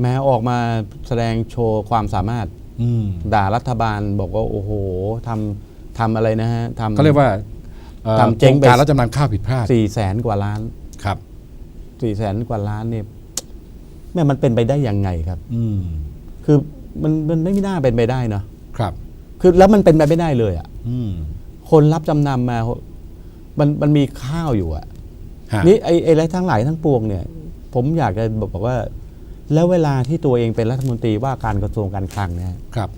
แม้ออกมาแสดงโชว์ความสามารถอืมด่ารัฐบาลบอกว่าโอ้โหทำทำอะไรนะฮะทำเขาเรียกว่าอ่อทำเจ๊งไปโครการรับจำนำข้าวผิดพลาดสี่แสนกว่าล้านครับสี่แสนกว่าล้านเนี่ยแม่มันเป็นไปได้ยังไงครับ อืมคือมันมันไม่น่าเป็นไปได้เนาะครับ คือแล้วมันเป็นไปไม่ได้เลยอะ่ะ อืมคนรับจำนำมา มันมันมีข้าวอยู่อะ่ะฮะนี่ไอ้ไอ้อะไรทั้งหลายทั้งปวงเนี่ย ผมอยากจะบอกว่า แล้วเวลาที่ตัวเองเป็นรัฐมนตรีว่าการกระทรวงการคลังเนี่ยครับ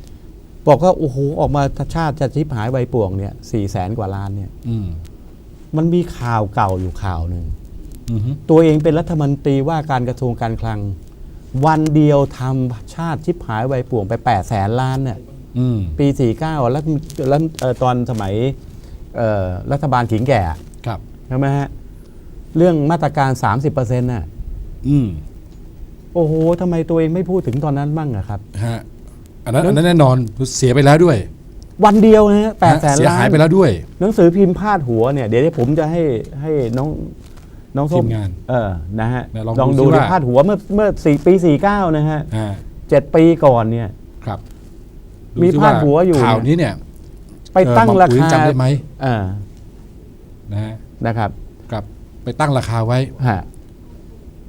บอกว่าโอ้โหออกมาชาติจะชิบหายใบป่วงเนี่ยสี่แสนกว่าล้านเนี่ยอืมมันมีข่าวเก่าอยู่ข่าวหนึ่งอืมฮึตัวเองเป็นรัฐมนตรีว่าการกระทรวงการคลัง วันเดียวทำชาติชิบหายใบป่วงไป8ปดแสนล้านเนี่ย อืมปี 49แล้วแล้วเอ่อตอนสมัยเอ่อรัฐบาลขิงแก่ครับ ใช่ไหมฮะ เรื่องมาตรการ 30%น่ะ อืม โอ้โหทำไมตัวเองไม่พูดถึงตอนนั้นบ้างอะครับ ฮะอันนั้นอันนั้นแน่นอนเสียไปแล้วด้วยวันเดียวนะฮะแปดแสนเสียล้าหายนไปแล้วด้วย หนังสือพิมพ์พาดหัวเนี่ยเดี๋ยวผมจะให้ให้น้องน้องส้มทีมงานเออนะฮะเนี่ยลองลองดูดูซิในว่าพาดหัวเมื่อเมื่อสี่ปี49นะฮะอ่าเจ็ดปีก่อนเนี่ย ครับมีซิพาดหัวอยู่ ข่าวนี้เนี่ย ไปตั้งเอ่อราหม่อมอุ๋ยคาจำได้ไหม อ่านะฮะนะครับ ครับไปตั้งราคาไว้ ฮะ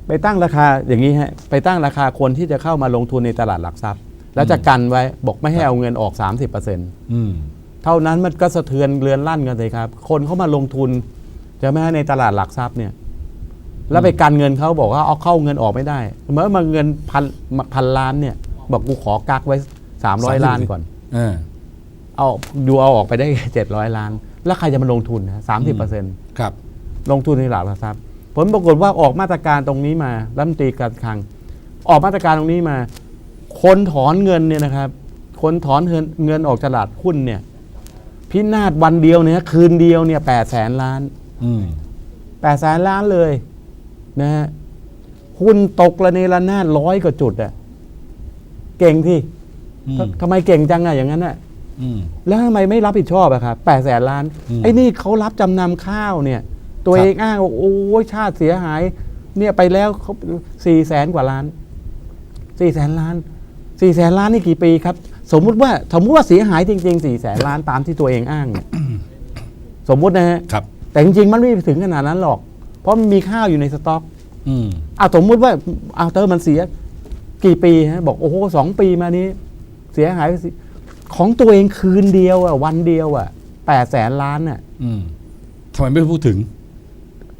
ไปตั้งราคาอย่างนี้ฮะไปตั้งราคาคนที่จะเข้ามาลงทุนในตลาดหลักทรัพย์ แล้วจะกันไว้บอกไม่ให้เอาเงินออก 30%อืมเท่านั้นมันก็สะเทือนเรือนลั่นกันเลยครับ คนเข้ามาลงทุนจะไม่ให้ในตลาดหลักทรัพย์เนี่ยแล้วไปกันเงินเขาบอกว่าเอาเข้าเงินออกไม่ได้เมื่อมาเงินพันพันล้านเนี่ย บอกกูขอกักไว้300ล้านก่อนอ่าเอาดูเอาออกไปได้700ล้าน แล้วใครจะมาลงทุนนะสามสิบเปอร์เซ็นต์ครับลงทุนในตลาดหลักทรัพย์ ผลปรากฏว่าออกมาตรการตรงนี้มารัฐมนตรีการคลัง ออกมาตรการตรงนี้มา คนถอนเงินเนี่ยนะครับ คนถอนเงินเงินออกจากตลาดหุ้นเนี่ย พินาศวันเดียวเนี่ยคืนเดียวเนี่ยแปดแสนล้านอืมแปดแสนล้านเลยนะฮะหุ้นตกระเนระนาดร้อยกว่าจุดอะเก่งที่อืมทำไมเก่งจังอะอย่างนั้นอะอืมแล้วทำไมไม่รับผิดชอบอะครับแปดแสนล้านอืมไอ้นี่เขารับจำนำข้าวเนี่ย ตัวครับเองอ้างว่าโอ้ยชาติเสียหาย เนี่ยไปแล้วเขาสี่แสนกว่าล้านสี่แสนล้านสี่แสนล้านนี่กี่ปีครับ สมมุติว่าสมมุติว่าเสียหายจริงๆสี่แสนล้านตามที่ตัวเองอ้างเนี่ยสมมุตินะฮะครับ แต่จริงๆมันไม่ถึงขนาดนั้นหรอก เพราะมันมีข้าวอยู่ในสต็อกอืมเอาสมมุติว่าเอาเตอร์มันเสีย กี่ปีฮะบอกโอ้โหสองปีมานี้ เสียหายไปสิของตัวเองคืนเดียวอะวันเดียวอะแปดแสนล้านอะอืมทำไมไม่พูดถึง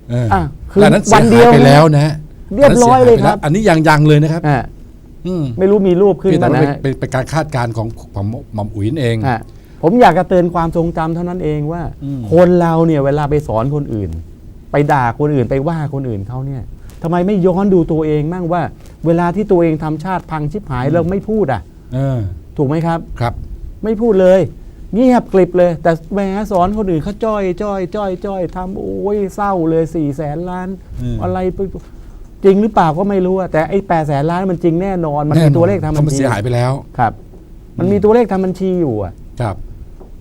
เอออะคือแต่นั้นเสีวัยนเดีหายยวไปแล้วนะฮะเรียบร้อยเลยครับ อันนี้ยังยังเลยนะครับอะอืมไม่รู้มีรูปขึ้นเพียงแต่มาว่านะเป็นฮะเป็นเป็นการคาดการณ์ของของหม่อมอุ๋ยนั่นเอง อะผมอยากจะเตือนความทรงจำเท่านั้นเองว่า อืม คนเราเนี่ยเวลาไปสอนคนอื่น ไปด่าคนอื่นไปว่าคนอื่นเขาเนี่ยทำไมไม่ย้อนดูตัวเองบ้างว่า เวลาที่ตัวเองทำชาติพังชิบหายเราไม่พูดอะ เออถูกไหมครับ ครับ ไม่พูดเลย เงียบกริบเลย แต่แหมสอนคนอื่นเขาจ้อยจ้อยจ้อยจ้อยทำโอ้ยเศร้าเลยสี่แสนล้านอืมอะไรไปจริงหรือเปล่าก็ไม่รู้อะแต่ไอ้แปดแสนล้านมันจริงแน่นอน มันมีแอตัวเลขทำพบัราะญมันชีเสียหายไปแล้วครับ มันมีตัวเลขทำบัญชีอยู่อะครับ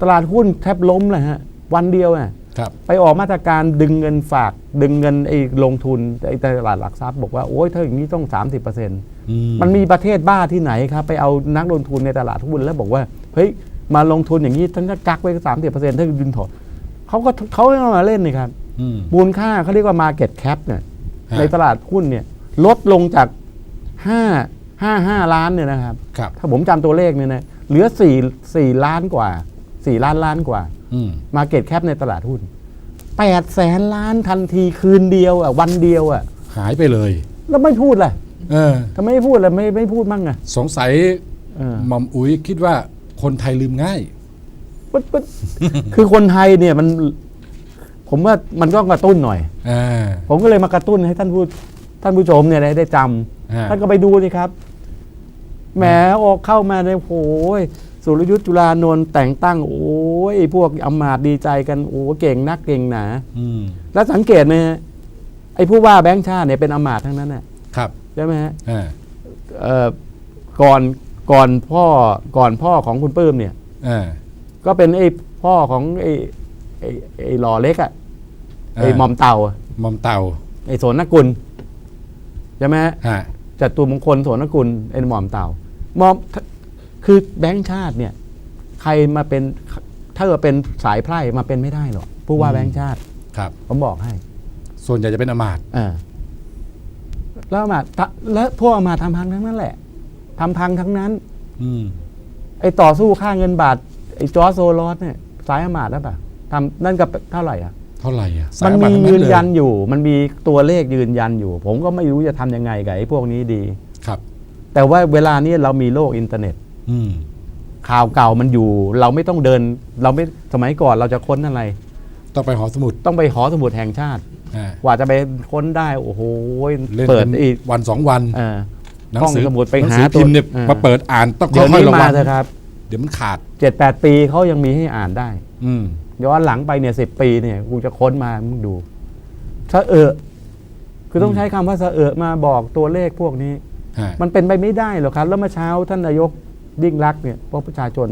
ตลาดหุ้นแทบล้มเลยฮะ วันเดียวอะครับไปออกมาตรการดึงเงินฝาก ดึงเงินไอ้ลงทุนไอ้ตลาดหลักทรัพย์บอกว่าโอ้ยถ้าอย่างนี้ต้อง 30%เปอร์เซ็นต์อืมันมีประเทศบ้าที่ไหนครับ ไปเอานักลงทุนในตลาดหุ้นแล้วบอกว่าเฮ้ย มาลงทุนอย่างนี้ท่านก็กักไว้สามสิบเปอร์เซ็นต์ถ้าดึงถอนเขาก็เขาไม่มาเล่นนี่ครับอืมมูลค่าเขาเรียกว่า Market Cap เนี่ยฮะในตลาดหุ้นเนี่ยลดลงจากห้าห้าห้าล้านเนี่ยนะครับครับถ้าผมจำตัวเลขเนี่ยนะเหลือสี่สี่ล้านกว่าสี่ล้านล้านกว่าอืม Market Cap ในตลาดหุ้นแปดแสนล้านทันทีคืนเดียวอะวันเดียวอะหายไปเลย แล้วไม่พูดล่ะเออทำไมไม่พูดล่ะไม่ไม่พูดมั่งอะสงสัยเออหม่อมอุ๋ยคิดว่า คนไทยลืมง่าย ปึ๊ดปึ๊ดคือคนไทยเนี่ยมัน ผมว่ามันก็กระตุ้นหน่อย อ่า ผมก็เลยมากระตุ้นให้ท่านผู้ท่านผู้ชมเนี่ยได้ได้จำอ่าท่านก็ไปดูสิครับแหมออกเข้ามาในยโอ้ยสุรยุทธ์จุลานนท์แต่งตั้ง โอ้ยพวกอำมาตย์ดีใจกันโอ้เก่งนักเก่งหนา อืม แล้วสังเกตไหมฮะไอ้ผู้ว่าแบงค์ชาติเนี่ยเป็นอำมาตย์ทั้งนั้นน่ะครับ ใช่ไหมฮะอ่า เอ่อก่อน ก่อนพ่อก่อนพ่อของคุณปื้มเนี่ยอ่าก็เป็นไอ้พ่อของไอ้ไอ้ไอ้หล่อเล็กอะไอ้หมอมเต่าอะหม่อมเต่าไอ้โสนนกุลใช่ไหมฮะฮะจจัตุมงคลโสนกุลไอ้หม่อมเต่าหมอมคือแบงค์ชาติเนี่ย ใครมาเป็นถ้าเกิดเป็นสายไพร่มาเป็นไม่ได้หรอกผู้ว่าแบงค์ชาติครับ ผมบอกให้ ส่วนใหญ่จะเป็นอำมาตย์อ่าแล้วอามาตย์ทะแล้วพวกอามาตย์ทำพังทั้งนั้นแหละ ทำพังทั้งนั้น อืมไอ้ต่อสู้ค่าเงินบาท ไอ้จอร์จโซลอสเนี่ยสายอามาตย์แล้วป่ะทำนั่นกับเท่าไหร่อะเท่าไหร่อะมันสามีอำาตย์ทั้งยืนเลยยันอยู่ มันมีตัวเลขยืนยันอยู่ ผมก็ไม่รู้จะทำยังไงกับไอ้พวกนี้ดี ครับ แต่ว่าเวลานี้เรามีโลกอินเทอร์เน็ต อืมข่าวเก่ามันอยู่ เราไม่ต้องเดิน เราไม่สมัยก่อนเราจะค้นอะไร ต้องไปหอสมุด ต้องไปหอสมุดแห่งชาติอ่ากว่าจะไปค้นได้ โอ้โหเล่นเปิดกันอีกวันสองวันเออ หนังห้องสือสมุดไปนังหาสือพิมพ์เนี่ยตัวมาเปิดอ่านต้องเดี๋ยวค่อยนี้ๆระวัมางเถอะครับเดี๋ยวมันขาดเจ็ดแปดปีเขายังมีให้อ่านได้ อืมย้อนหลังไปเนี่ยสิบปีเนี่ยกูจะค้นมามึงดูสะเออคือต้องใช้คำว่าสะเออมาบอกตัวเลขพวกนี้ฮะมันเป็นไปไม่ได้หรอกครับ แล้วเมื่อเช้าท่านนายกยิ่งรักษณ์เนี่ยพวกประชาชน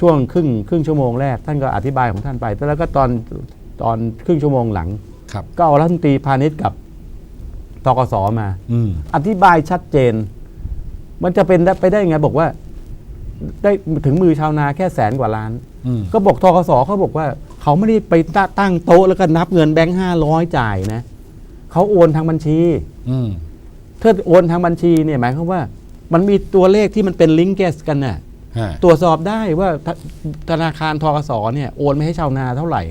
ช่วงครึ่งครึ่งชั่วโมงแรก ท่านก็อธิบายของท่านไป แล้วก็ตอนตอนครึ่งชั่วโมงหลังครับก็เอารัฐมนตรีพาณิชย์กับ ตกสมา อืม อธิบายชัดเจน มันจะเป็นไปได้ยังไงบอกว่า ได้ถึงมือชาวนาแค่แสนกว่าล้าน อืม ก็บอกทกสเขาบอกว่า เขาไม่ได้ไปตั้งโต๊ะแล้วก็นับเงินแบงค์ห้าร้อยจ่ายนะเขาโอนทางบัญชี อืม ถ้าโอนทางบัญชีเนี่ยหมายความว่า มันมีตัวเลขที่มันเป็นลิงก์เกสกันน่ะฮะ ตรวจสอบได้ว่าธธนาคารทกสเนี่ยโอนไม่ให้ชาวนาเท่าไหร่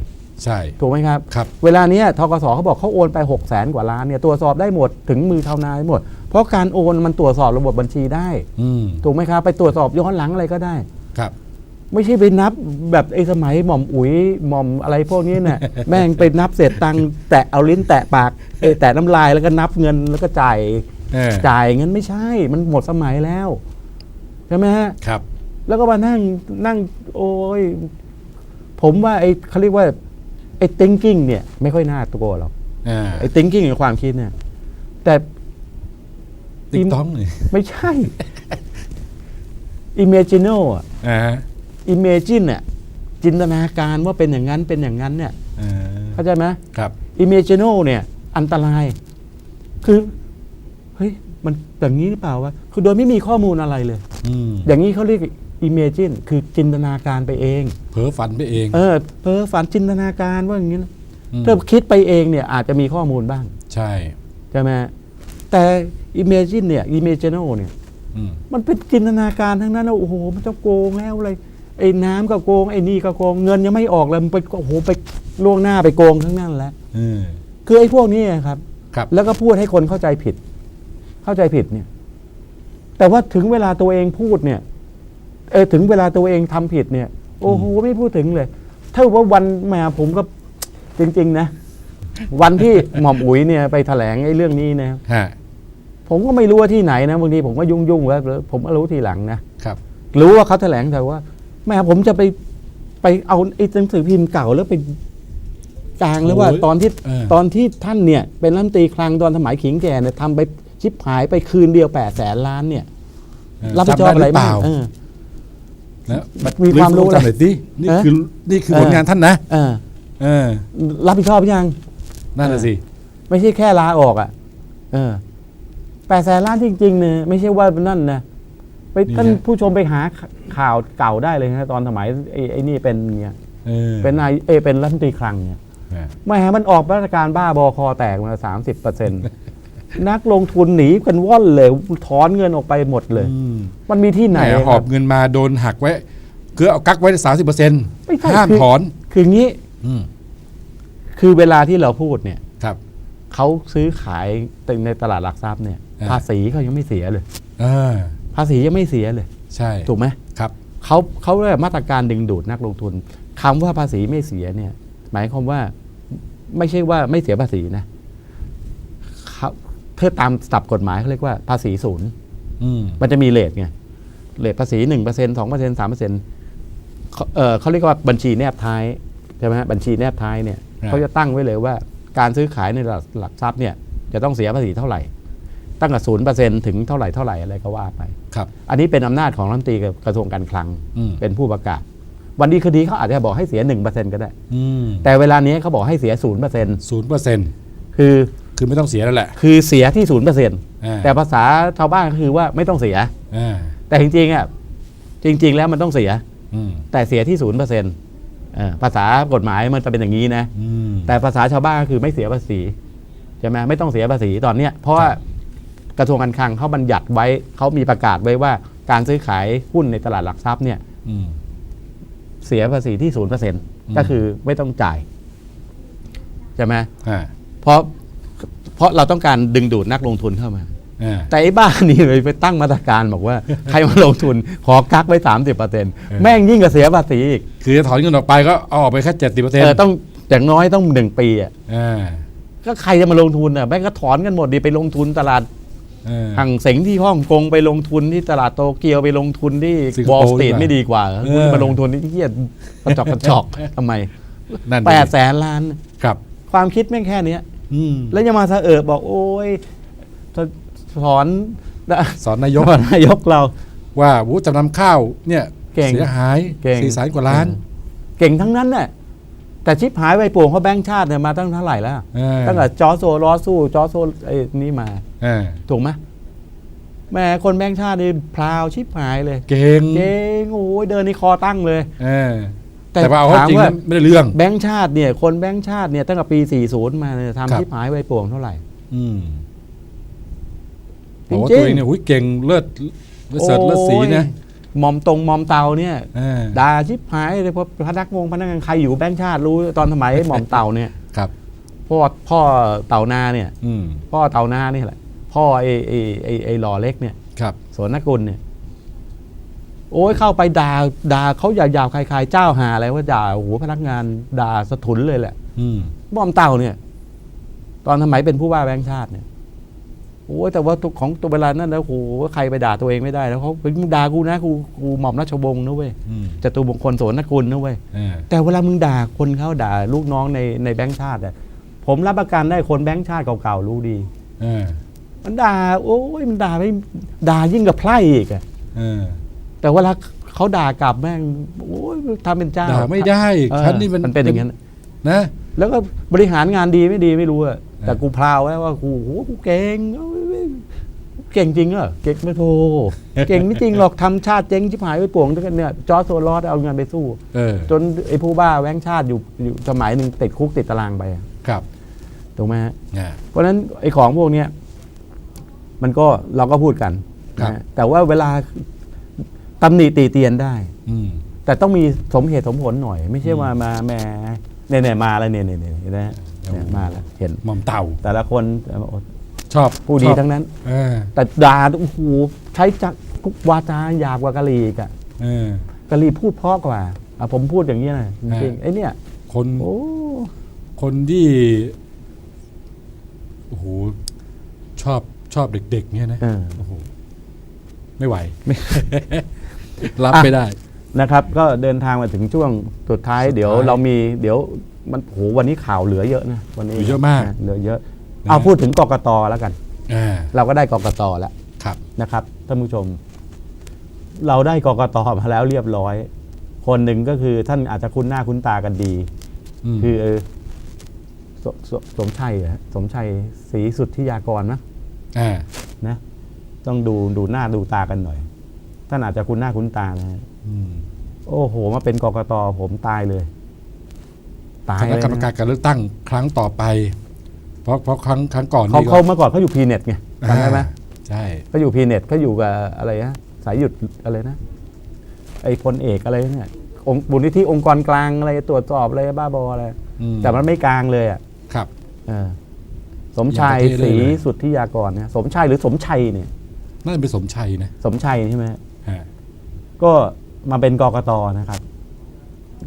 ใช่ถูกไหมครับครับ เวลาเนี้ยทกสเขาบอกเขาโอนไป6กแสนกว่าล้านเนี่ยตรวจสอบได้หมดถึงมือชาวนาได้หมด เพราะการโอนมันตรวจสอบระบบบัญชีได้อืมถูกไหมครับ ไปตรวจสอบย้อนหลังอะไรก็ได้ ครับ ไม่ใช่ไปนับแบบไอ้สมัยหม่อมอุ๋ยหม่อมอะไรพวกนี้เนี่ยแม่งไปนับเศษตังค์แตะเอาลิ้นแตะปากเอยแตะน้ำลายแล้วก็นับเงินแล้วก็จ่ายเออ จ่ายเงินไม่ใช่ มันหมดสมัยแล้วใช่ไหมฮะ ครับ แล้วก็มานั่งนั่งโอ้ยผมว่าไอ้เขาเรียกว่า ไอ้ thinking เนี่ยไม่ค่อยน่าตัวหรอกอ่าไอ้ thinking ในความคิดเนี่ย แต่ ติ๊กต้องเลยไม่ใช่ imagine อะอ่า imagine เนี่ยจินตนาการว่าเป็นอย่างนั้นเป็นอย่างนั้นเนี่ยอ่าเข้าใจไหม ครับ imagine เนี่ยอันตราย คือเฮ้ยมันอย่างนี้หรือเปล่าวะคือโดยไม่มีข้อมูลอะไรเลย อืม อย่างนี้เขาเรียก imagine คือจินตนาการไปเอง เพ้อฝันไปเอง เออเพ้อฝันจินตนาการว่าอย่างนี้นะมถ้าคิดไปเองเนี่ยอาจจะมีข้อมูลบ้าง ใช่ใช่ไหมแต่ imagine เนี่ย imagine เนี่ยอืมมันเป็นจินตนาการทั้งนั้นนะโอ้โหมันจะโกงแล้วอะไรไอ้น้ำก็โกงไอ้นี่ก็โกงเงินยังไม่ออกเลยมันไปโอ้โหไปล่วงหน้าไปโกงทั้งนั้นแหล้วเออคือไอ้พวกนี้ครับครับ แล้วก็พูดให้คนเข้าใจผิด เข้าใจผิดเนี่ย แต่ว่าถึงเวลาตัวเองพูดเนี่ย เออถึงเวลาตัวเองทำผิดเนี่ย โอ้โหไม่พูดถึงเลย ถ้าว่าวันแหมาผมก็จริง ๆ นะ วันที่หม่อมอุ๋ยเนี่ยไปแถลงไอ้เรื่องนี้นะฮะผมก็ไม่รู้ว่าที่ไหนนะบางทีผมก็ยุ่งยุ่งๆแล้วผมก็รู้ทีหลังนะครับ รู้ว่าเขาแถลงแต่ว่าแม่ผมจะไปไปเอาไอ้หนังสือพิมพ์เก่าแล้วไปกลางแล้วว่าโอ้ยตอนที่ตอนที่ท่านเนี่ย เป็นรัฐมนตรีคลังตอนสมัยขิงแก่เนี่ยทำไปชิบหายไปคืนเดียวแปดแสนล้านเนี่ยเออรับผิดชอบจำอะไรด้หเปบ้าล่างเออ นะมีความรู้จำหน่อยสินี่เออคือนี่คือเออผลงานท่านนะเออเออรับผิดชอบยังนั่นน่ะสิ ไม่ใช่แค่ลาออกอะเออแปดแสนล้านจริงๆเนี่ยไม่ใช่ว่านั่นนะไปท่านผู้ชมไปหาข่าวเก่าได้เลยนะตอนสมัยไอ้ไอ้นี่เป็นเนี่ยเออเป็นนายเออเป็นรัฐมนตรีคลังเนี่ยแหมไม่ฮะมันออกมาตรการบ้าบอคอแตกมาสามสิบเปอร์เซ็นต์ นักลงทุนหนีกันว่อนเลยถอนเงินออกไปหมดเลยอืมมันมีที่ไหนแหมอะหคอรับบเงินมาโดนหักไว้คือเอากักไว้สามสิบเปอร์เซ็นต์ไม่ใช่ห้ามคือถอน คืองี้อืมคือเวลาที่เราพูดเนี่ยครับเขาซื้อขายในตลาดหลักทรัพย์เนี่ยอ่าภาษีเขายังไม่เสียเลยอ่าภาษียังไม่เสียเลย ใช่ ถูกไหมครับเขาเขาเรียกมาตรการดึงดูดนักลงทุนคำว่าภาษีไม่เสียเนี่ย หมายความว่าไม่ใช่ว่าไม่เสียภาษีนะ เขาเพื่อตามศัพท์กฎหมายเขาเรียกว่าภาษีศูนย์อืมมันจะมีเลทไงเลทภาษีหนึ่งเปอร์เซ็นสองเปอร์เซ็นสามเปอร์เซ็นเออเขาเรียกว่าบัญชีแนบท้ายใช่ไหมฮะบัญชีแนบท้ายเนี่ยเขาจะตั้งไว้เลยว่าการซื้อขายในตลาดหลักทรัพย์เนี่ยจะต้องเสียภาษีเท่าไหร่ ตั้งแต่ศูนย์เปอร์เซ็นถึงเท่าไหร่เท่าไหร่อะไรก็ว่าไปครับอันนี้เป็นอำนาจของรัฐมนตรีกับกระทรวงการคลังอืมเป็นผู้ประกาศ วันดีคดีเขาอาจจะบอกให้เสียหนึ่งเปอร์เซ็นก็ได้อืมแต่เวลานี้เขาบอกให้เสียศูนย์เปอร์เซ็นศูนย์เปอร์เซ็นต์คือ คือไม่ต้องเสียแล้วแหละ คือเสียที่ศูนย์เปอร์เซ็นต์อ่าแต่ภาษาชาวบ้านก็คือว่าไม่ต้องเสียอ่าแต่จริงๆอะจริง ๆ แล้วมันต้องเสียอืมแต่เสียที่ศูนย์เปอร์เซ็นต์ภาษากฎหมายมันจะเป็นอย่างนี้นะอืมแต่ภาษาชาวบ้านก็คือไม่เสียภาษีใช่ไหมไม่ต้องเสียภาษีตอนเนี้ยเพราะว่ากระทรวงการคลังเขาบัญญัติไว้เขามีประกาศไว้ว่าการซื้อขายหุ้นในตลาดหลักทรัพย์เนี่ยอืมเสียภาษีที่ศูนย์เปอร์เซ็นต์อืมก็คือไม่ต้องจ่ายใช่ไหมอ่าเพราะ เพราะเราต้องการดึงดูดนักลงทุนเข้ามา อ่า แต่ไอ้บ้านี่เลยไปตั้งมาตรการบอกว่า ใครมาลงทุนขอกักไว้สามสิบเปอร์เซ็นต์แม่งยิ่งกว่าเสียภาษีอีกคือจะถอนเงินออกไปก็เอาออกไปแค่เจ็ดสิบเปอร์เซ็นเอต์อต้องอย่างน้อยต้องหนึ่งปีอะอ่าก็ใครจะมาลงทุนอะแม่งก็ถอนกันหมดดีไปลงทุนตลาดเออห่างเสงที่ฮ่องกงไปลงทุนที่ตลาดโตเกียวไปลงทุนที่สิงควอโปลร์สตรีทดีกว่าไม่ดีกว่าเหรอเออ คุณมาลงทุนที่เกียกระจอกกระจอกทำไมนั่นแปดแสนล้าน ครับ ความคิดแม่งแค่เนี้ยอืม แล้วยังมาสะเอิบบอกโอ้ยถอนสอนนายกนายกเรา ว่าวูจำนำข้าวเนี่ยเก่งเสียหายเก่งสี่แสนกว่าล้านเออเก่งทั้งนั้นน่ะแต่ชิปหายไปป่วงเขาแบงค์ชาติเนี่ยมาตั้งเท่าไหร่แล้วเออตั้งแต่จอร์จโซลอสู้จอร์จโซไอ้นี่มาเออถูกไหมแหม่คนแบงค์ชาตินี่พลาวชิปหายเลย เก่งเก่งโอ้ยเดินในคอตั้งเลยเออ แต่แต่ว่าเอาเข้าถามจริงว่าแล้วไม่ได้เรื่อง แบงค์ชาติเนี่ย คนแบงค์ชาติเนี่ยตั้งแต่ปี 40 มาเนี่ยครับ ทำชิปหายไปป่วงเท่าไหร่ อืมจริบงๆอกว่าตัวเองเนี่ยหุ้ยเก่งเลิศเลิศเสริฐเลิศสีนะโอ้ยมอมตรงมอมเตาเนี่ยเออด่าชิปหายเลยเพราะพนักงงพนักงานใครอยู่แบงค์ชาติรู้ตอนสมัย หม่อมเต่าเนี่ยครับ พ่อพ่อเต่านาเนี่ย อืมพ่อเต่านานี่แหละ พ่อไอ้ไอ้ไอ้ไอ้หล่อเล็กเนี่ยครับสวนนกุลเนี่ย โอ้ยเข้าไปด่าด่าเขาหยาบๆคลายๆเจ้าหาอะไรว่าด่าโอ้โหพนักงานด่าสะทุนเลยแหละอืมหม่อมเต่าเนี่ย ตอนสมัยเป็นผู้ว่าแบงค์ชาติเนี่ยโอ้ยแต่ว่าตัวของตัวเวลานั้นแล้วโอ้โหใครไปด่าตัวเองไม่ได้แล้วเขามึงด่ากูนะกูกูหม่อมราชวงศ์นะเว้ยอืมจตุมงคลโสนกุลนะเว้ย เออแต่เวลามึงด่าคนเขาด่าลูกน้องในในแบงค์ชาติอะผมรับประกันได้คนแบงค์ชาติเก่าๆรู้ดี เออมันด่า โอ้ยมันด่าไม่ด่ายิ่งกับไพร่อีกอะเออ แต่เวลาเขาด่ากลับแม่งโอ้ยทำเป็นเจ้าด่าไม่ได้เออฉันนี่มันมันเป็นอย่างนั้น นะ แล้วก็บริหารงานดีไม่ดีไม่รู้อะแต่เออกูพราวแล้วว่ากูโอ้โหกูเก่งเก่งจริงเหรอเก่งไม่โทเก่งไม่จริงหรอกทำชาติเจ๊งชิบหายไปป่วงด้วยกันเนี่ยจอร์จโซลอสเอาเงินไปสู้ เออจนไอ้ผู้บ้าแว้งชาติอยู่อยู่สมัยหนึ่งติดคุกติดตารางไปอะครับถูกไหมฮะอ่าเพราะฉะนั้นไอ้ของพวกเนี้ยมันก็เราก็พูดกันครับนะแต่ว่าเวลา ตำหนิตีเตียนได้ อืมแต่ต้องมีสมเหตุสมผลหน่อย ไม่ใช่ว่ามาแหม่เนี่ยเนี่ยมาแล้วเนี่ยเนี่ยเนี่ยเห็นไหมฮะเนี่ยมาแล้วเห็น หม่อมเต่าแต่ละคนชอบผู้ดีชอบทั้งนั้น เออแต่ด่าโอ้โหใช้จักทุกวาจาหยาบกว่ากะลีอีกอะเออ กะลีพูดเพราะกว่าอะผมพูดอย่างนี้นะจริงฮะๆไอ้เนี่ยคนโอ้คนที่โอ้โหชอบชอบเด็ก ๆ เนี่ยนะเออ โอ้โหไม่ไหว รับไม่ได้ นะครับ ก็เดินทางมาถึงช่วงสุดท้ายสุดท้าย เดี๋ยวเรามีเดี๋ยวมันโหวันนี้ข่าวเหลือเยอะนะวันนี้เหลือเยอะมากนเหลือเยอะเอาพูดถึงกกตแล้วกันอ่าเราก็ได้กกตแล้วครับนะครับท่านผู้ชม เราได้กกตมาแล้วเรียบร้อย คนหนึ่งก็คือท่านอาจจะคุ้นหน้าคุ้นตากันดีมคือสสสมชัยเหรอสมชัยศรีสุทธิยากรนะอ่านะ ต้องดูดูหน้าดูตากันหน่อย ท่านอาจจะคุ้นหน้าคุ้นตานะฮะอืมโอ้โห มาเป็นกกตผมตายเลย ตายคณะเลยกรรมการการเลือกตั้งครั้งต่อไป เพราะเพราะครั้งครั้งก่อนเขานี่ก็เขาเมื่อก่อนเขาอยู่พีเน็ตไงจำได้ไหมอ่าใช่ เขาอยู่พีเน็ตเขาอยู่กับอะไรนะสายหยุดอะไรนะ ไอ้พลเอกอะไรเนี่ยองค์บุญนิธิองค์กรกลางอะไรตรวจสอบอะไรบ้าบออะไรอืม แต่มันไม่กลางเลยอะครับ เออสมชายอย่างประเทศศรีเลยนะสุทธิยากรเนี่ยสมชายหรือสมชัยเนี่ย น่าจะเป็นสมชัยนะ สมชัยใช่ไหมฮะ ก็มาเป็นกกตนะครับ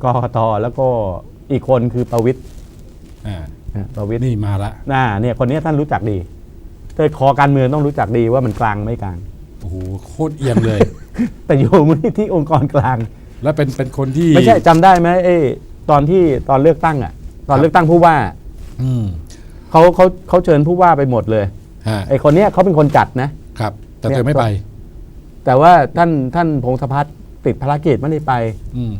กกตแล้วก็อีกคนคือประวิตรอ่านะประวิตรนี่มาละน่าเนี่ยคนนี้ท่านรู้จักดีถ้าคอการเมืองต้องรู้จักดีว่ามันกลางไม่กลางโอ้โหโคตรเอียงเลย แต่อยู่มูลนิธิองค์กรกลาง แล้วเป็นเป็นคนที่ไม่ใช่จำได้ไหมเอ้ตอนที่ตอนเลือกตั้งอะ ตอนเลือกตั้งผู้ว่า อืมเขาเขาเขาเชิญผู้ว่าไปหมดเลยฮะไอคนเนี้ยเขาเป็นคนจัดนะครับ แต่เนี่เธยอไม่ไป แต่ว่าท่านท่านพงศพัฒน์ติดภารกิจไม่ได้ไป อืม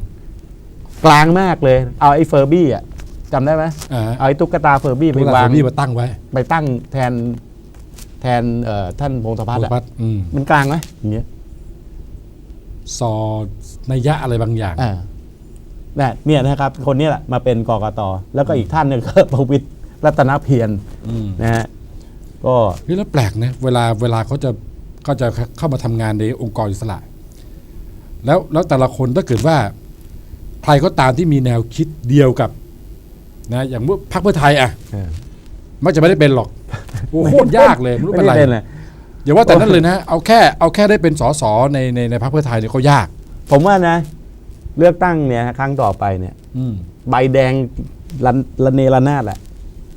กลางมากเลย เอาไอ้เฟอร์บี้อะจำได้ไหมอ่าเอาไอ้ตุ๊กตาเฟอร์บี้ไปทุกวางคนนี่มาตั้งไว้ไปตั้งแทนแทนเอ่อท่านพงศพัฒน์พัอะพัฒน์อืมมันกลางไหมอย่างเงี้ยซอนัยยะอะไรบางอย่าง อ่าเนี่ยเนี่ยนะครับ คนนี้แหละมาเป็นกกตแล้วก็อีกท่านหนึ่งก็ ประวิตรรัตนเพียรอืมนะฮะก็ เฮ้ยแล้วแปลกนะเวลาเวลาเขาจะ เขาจะเข้ามาทำงานในองค์กรอิสระ แล้วแล้วแต่ละคนถ้าเกิดว่าใครก็ตามที่มีแนวคิดเดียวกับนะอย่างพวกพรรคเพื่อไทยอะเออมักจะไม่ได้เป็นหรอกโอ้โหโคตรยากเลยไม่รู้เป็นไรด้เลยอย่าว่าแต่นั้นเลยนะ เอาแค่เอาแค่ได้เป็นสสในในในพรรคเพื่อไทยเนี่ยก็ยาก ผมว่านะ เลือกตั้งเนี่ยครั้งต่อไปเนี่ยอืมใบแดงระระเนระนาดแหละ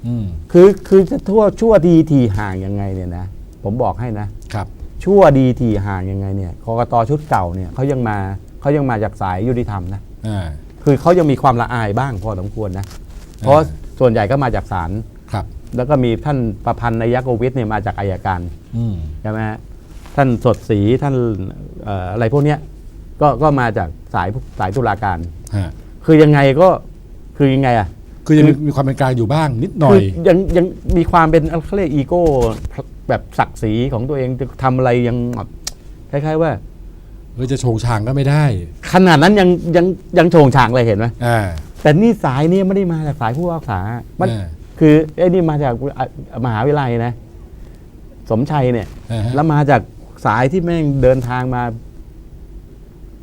อืมคือคือจะทั่วชั่วดีทีห่างยังไงเนี่ยนะ ผมบอกให้นะครับ ชั่วดีทีห่างยังไงเนี่ยกกตชุดเก่าเนี่ยเขายังมาเขายังมาจากสายยุติธรรมนะอ่า คือเขายังมีความละอายบ้างพอสมควรนะเพราะส่วนใหญ่ก็มาจากศาลครับ แล้วก็มีท่านประพันธ์นยโกวิทเนี่ยมาจากอายการอืมใช่ไหมฮะท่านสดศรีท่านเอ่ออะไรพวกเนี้ยก็ก็มาจากสายสายตุลาการ ฮะคือยังไงก็คือยังไงอะคือยังมีมีความเป็นกลางอยู่บ้างนิดหน่อคืยยังยังมีความเป็นเขาเรียกอีโก้ แบบศักดิ์ศรีของตัวเองจะทำอะไรยังแบบคล้าย ๆ ว่าเออจะโชงชางก็ไม่ได้ขนาดนั้นยังยังยังโฉงฉางเลยเห็นไหมอ่าแต่นี่สายนี่ไม่ได้มาจากสายผู้พิพากษามันอ่าคือไอ้นี่มาจากอะมหาวิทยาลัยนะ สมชัยเนี่ย อ่าฮะแล้วมาจากสายที่แม่งเดินทางมา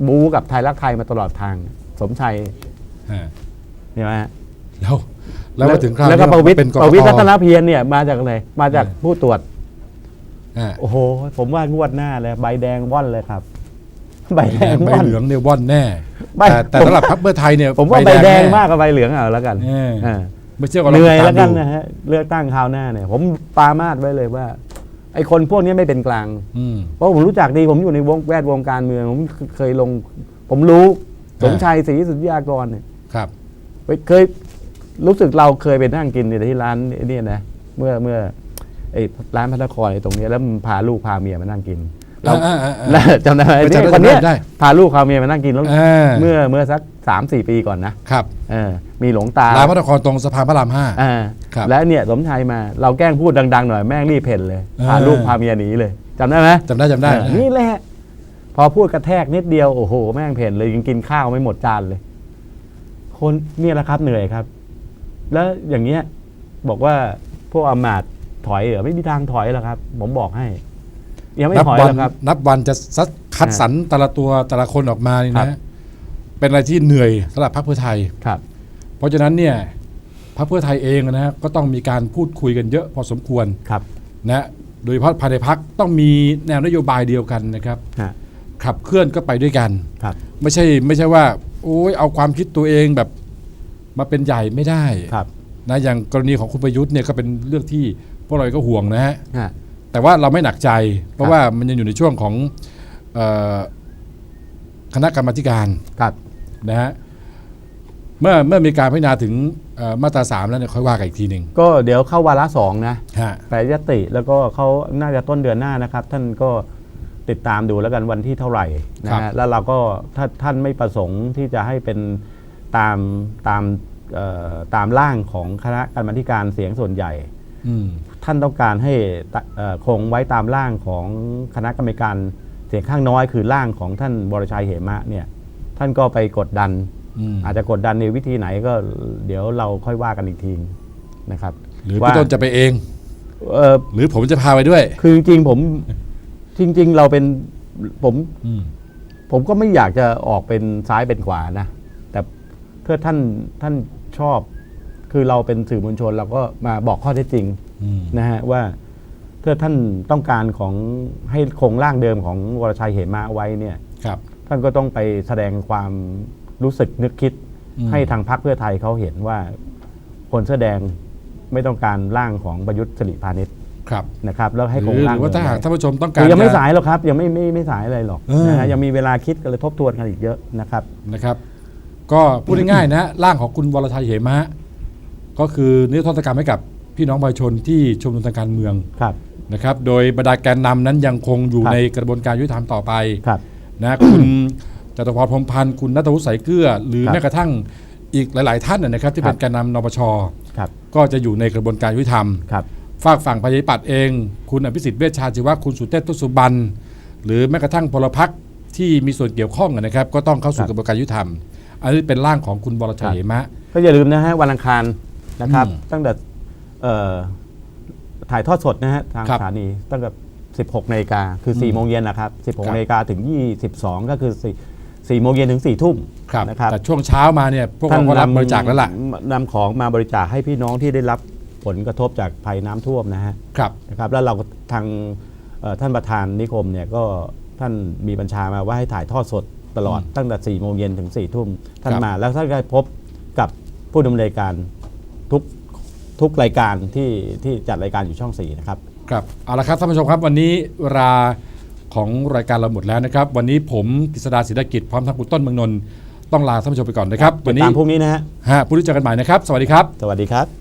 บู๊กับไทยรักไทยมาตลอดทาง สมชัยอ่าใช่ไหมฮะ แล้วแล้วมาถึงคราวแล้วก็นี้ประวิตรเป็นกกประวิตรตรัตนเพียรเนี่ยมาจากอะไรมาจากเออผู้ตรวจอ่า โอ้โห ผมว่างวดหน้าเลยใบแดงว่อนเลยครับ ใบใบแดแดงงใบว่อนเหลืองเนี่ยว่อนแน่ใบแต่แต่ผมสำหรับพรรคเพื่อไทยเนี่ยผมว่าใบแดงน่มากกว่าใบเหลืองเอาแล้วกันเออเออไม่เชื่อก็ลเหองนื่อยติดแล้วตามกันดูนะฮะเลือกตั้งคราวหน้าเนี่ย ผมปรามาดไว้เลยว่า ไอ้คนพวกนี้ไม่เป็นกลางอืมเพราะผมรู้จักดีผมอยู่ในวงแวดวงการเมือง ผมเคยลง ผมรู้สมชัยศรีสุทธิยากรเนี่ยครับไปเคยรู้สึกเราเคยไปนั่งกินในที่ร้านไอ้เนี่ยนะเมื่อเมื่อ ไอ้ร้านพัฒนครไอ้ตรงเนี้ยแล้วมันพาลูกพาเมียมานั่งกินเราอ่าอ่าอ่า แล้วจำได้ไหมไม่จำได้เนี่ยคนเนี้ยจำได้พาลูกพาเมียมานั่งกินแล้วอ่า เมื่อเมื่อสักสามสี่ปีก่อนนะครับเออมีหลวงตา ร้านพระนครตรงสะพานพระรามห้า อ่าครับและเนี่ยสมชายมาเราแกล้งพูดดัง ๆ หน่อยแม่งรีบเพ่นเลยเออ พาลูกพาเมียหนีเลยจำได้ไหมจำได้จำได้เออนี่แหละ พอพูดกระแทกนิดเดียวโอ้โหแม่งเพ่นเลยยังกินข้าวไม่หมดจานเลย คนเนี่ยแหละครับเหนื่อยครับ แล้วอย่างเงี้ย บอกว่าพวกอำมาตย์ ถอยเหรอไม่มีทางถอยหรอกครับ ผมบอกให้ ยังไม่นับถอยวัหรอกครับ นับวันจะซัดคัดสรรแต่ละตัวแต่ละคนออกมานี่ครันะ บ เป็นอะไรที่เหนื่อยสำหรับพรรคเพื่อไทย ครับ เพราะฉะนั้นเนี่ยพรรคเพื่อไทยเองนะฮะก็ต้องมีการพูดคุยกันเยอะพอสมควรครับนะโดยเฉพาะภายในพักต้องมีแนวนโยบายเดียวกันนะครับ ฮะขับเคลื่อนก็ไปด้วยกัน ครับ ไม่ใช่ไม่ใช่ว่า โอ้ยเอาความคิดตัวเองแบบมาเป็นใหญ่ไม่ได้ครับ นะอย่างกรณีของคุณประยุทธ์เนี่ยก็เป็นเรื่องที่พ วกเราก็ห่วงนะฮะฮะแต่ว่าเราไม่หนักใจ เพครัราะบว่ามันยังอยู่ในช่วงของเออคณะกรรมาธิการครับนะฮะเมื่อเมื่อมีการพิจารณาถึงเอ่อมาตราสามแล้วเนี่ยค่อยว่ากันอีกทีหนึ่งก็เดี๋ยวเข้าวาระสองนะฮะแปรยติแล้วก็เขาน่าจะต้นเดือนหน้านะครับ ท่านก็ติดตามดูแล้วกันวันที่เท่าไหร่นะฮะแล้วเราก็ถ้าท่านไม่ประสงค์ที่จะให้เป็นตามตามเอ่อตามร่างของคณะกรรมาธิการเสียงส่วนใหญ่อืม ท่านต้องการให้ตะเอ่อคงไว้ตามร่างของคณะกรรมการเสียงข้างน้อยคือร่างของท่านบรชัยเหมะเนี่ยท่านก็ไปกดดันอืมอาจจะกดดันในวิธีไหนก็เดี๋ยวเราค่อยว่ากันอีกทีนะครับ หรือว่าพี่ต้นจะไปเองเอ่อหรือผมจะพาไปด้วย คือจริงๆผมจริง ๆ เราเป็นผมอืมผมก็ไม่อยากจะออกเป็นซ้ายเป็นขวานะ แต่เพื่อท่านท่านชอบ คือเราเป็นสื่อมวลชนเราก็มาบอกข้อเท็จจริงอืม นะฮะว่าเพื่อท่านต้องการของให้คงร่างเดิมของวรชัยเหมะไว้เนี่ยครับท่านก็ต้องไปแสดงความรู้สึกนึกคิดอืมให้ทางพรรคเพื่อไทยเขาเห็นว่าคนเสื้อแดงไม่ต้องการร่างของประยุทธ์สิริพานิชครับนะครับแล้วให้หครืงอหร่างรือว่าถ้าหากเดิมไว้ท่านผู้ชมต้องคืการอยังไม่จะสายหรอกครับ ยังไม่ไม่ไม่สายอะไรหรอกเออนะฮะยังมีเวลาคิดกันเลยทบทวนกันอีกเยอะนะครับนะครับ ก็พูดง่ายๆนะร่างของคุณวรชัยเหมะก็คือนิรโทษกรรมให้กับ พี่น้องประชาชนที่ชุมนุมทางการเมืองครับ นะครับ โดยบรรดาแกนนำนั้นยังคงอยู่ครับในกระบวนการยุติธรรมต่อไปครับนะคุณจตุพรพรหมพันธ์คุณนัทวุฒิสายเกลือ หรือครับแม้กระทั่งอีกหลาย ๆ ท่านนะนะครับ ที่ครับเป็นแกนนำนปชครับก็จะอยู่ในกระบวนการยุติธรรม ครับพฝากฝั่งประชาธิปัตย์เอง คุณอภิสิทธิ์เวชชาชีวะคุณสุเทพทุสุบัน หรือแม้กระทั่งพลพรรคที่มีส่วนเกี่ยวข้องนะครับ ก็ต้องเข้าสู่กระบวนการยุติธรรม อันนี้เป็นร่างของคุณบรชัยเหมะ ก็อย่าลืมนะฮะวันอังคารนะครับอืมตั้งแต่เอ่อ ถ่ายทอดสดนะฮะทางครับสถานีตั้งแต่16นาฬิกาคือ4โมงเย็นนะครับครับ16นาฬิกาถึง 22 ก็คือ4 4โมงเย็นถึง4ทุ่มครับนะครับแต่ช่วงเช้ามาเนี่ยพวกเราก็รับบริจาคแล้วล่ะนำของมาบริจาคให้พี่น้องที่ได้รับผลกระทบจากภัยน้ำท่วมนะฮะครับนะครับ แล้วเราก็ทางเอ่อท่านประธานนิคมเนี่ยก็ท่านมีบัญชามาว่าให้ถ่ายทอดสดตลอดอืมตั้งแต่4โมงเย็นถึง4ทุ่มท่านครับมาแล้วท่านก็พบกับผู้ดำเนินรายการทุก ทุกรายการที่ที่จัดรายการอยู่ช่อง4นะครับ ครับเอาละครับท่านผู้ชมครับวันนี้เวลาของรายการเราหมดแล้วนะครับ วันนี้ผมกฤษดาศิลกิจพร้อมทั้งคุณต้นเมืองนนท์ต้องลาท่านผู้ชมไปก่อนนะครับ วันติดนี้ตามพรุ่งนี้นะฮะฮะพรุ่งนี้เจอกันใหม่นะครับ สวัสดีครับ สวัสดีครับ